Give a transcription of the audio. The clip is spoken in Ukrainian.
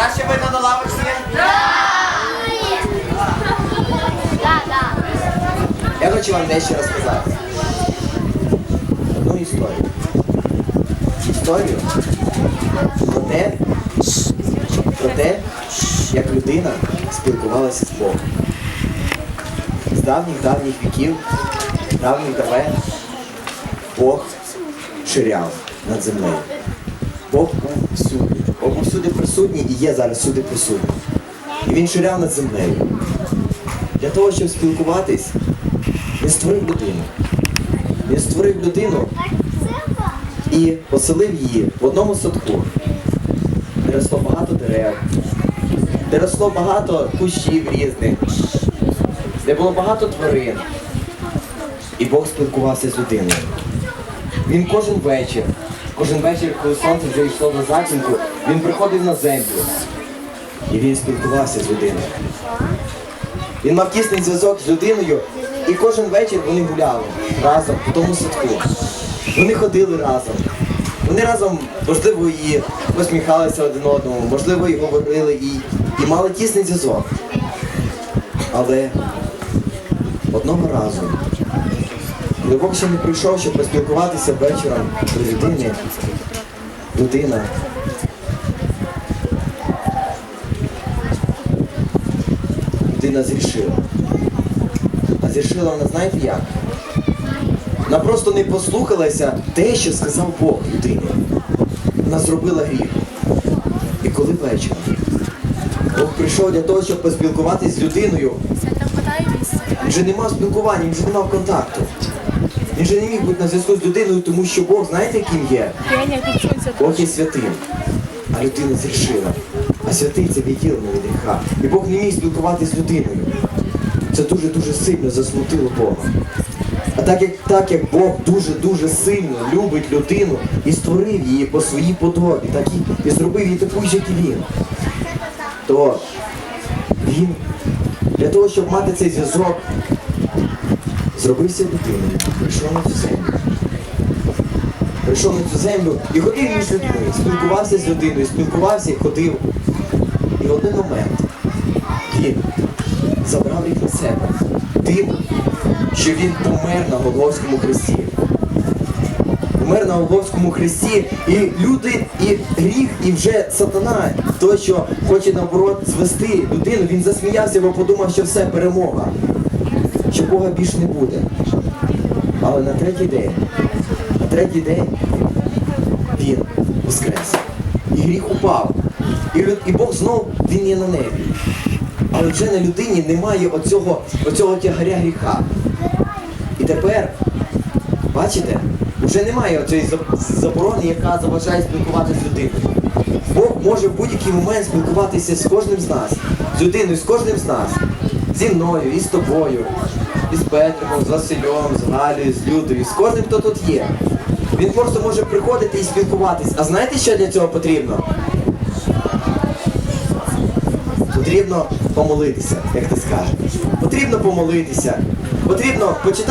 Краще видно на лавочці? Я хочу вам дещо розказати. Одну історію. Історію про те, про те, як людина спілкувалася з Богом. З давніх-давніх віків, давніх давен Бог ширяв над землею. Бог всюди. Бог всюди присутній і є зараз всюди присутній. І він ширяв над землею. Для того, щоб спілкуватись, він створив людину. Він створив людину і поселив її в одному садку, де росло багато дерев, де росло багато кущів різних, де було багато тварин. І Бог спілкувався з людиною. Він кожен вечір, кожен вечір, коли сонце вже йшло на затінку, він приходив на землю. І він спілкувався з людиною. Він мав тісний зв'язок з людиною, і кожен вечір вони гуляли разом по тому садку. Вони ходили разом. Вони разом, можливо, і посміхалися один одному, можливо, і говорили, і, і мали тісний зв'язок. Але одного разу, Бог ще не прийшов, щоб поспілкуватися вечором до людини, людина людина зрішила. А зрішила вона знаєте як? Вона просто не послухалася те, що сказав Бог людині. Вона зробила гріх. І коли вечором Бог прийшов для того, щоб поспілкуватися з людиною, вже не мав спілкування, вже не мав контакту. Він вже не міг бути на зв'язку з людиною, тому що Бог, знаєте, яким є? Бог є святим, а людина зрішила. А святий це відділення від гріха. І Бог не міг спілкуватися з людиною. Це дуже-дуже сильно засмутило Бога. А так як, так як Бог дуже-дуже сильно любить людину і створив її по своїй подобі, так і, і зробив її такою, як і він, то він для того, щоб мати цей зв'язок, зробився людиною, прийшов на цю землю. Прийшов на цю землю і ходив між людьми, спілкувався з людиною, спілкувався і ходив. І в один момент він забрав їх на себе. Тим, що він помер на Голгофському хресті. Помер на Голгофському хресті, і люди, і гріх, і вже сатана, той, що хоче наоборот звести людину, він засміявся, бо подумав, що все перемога, що Бога більш не буде. Але на третій день на третій день він воскрес. І гріх упав. І, і Бог знов він є на небі. Але вже на людині немає оцього, оцього тягаря гріха. І тепер, бачите, вже немає оцієї заборони, яка заважає спілкуватися з людиною. Бог може в будь-який момент спілкуватися з кожним з нас, з людиною, з кожним з нас, зі мною, і з тобою, і з Петриком, з Васильом, з Галією, з Людою, з кожним, хто тут є. Він просто може приходити і спілкуватись. А знаєте, що для цього потрібно? Потрібно помолитися, як ти скажеш. Потрібно помолитися. Потрібно почитати.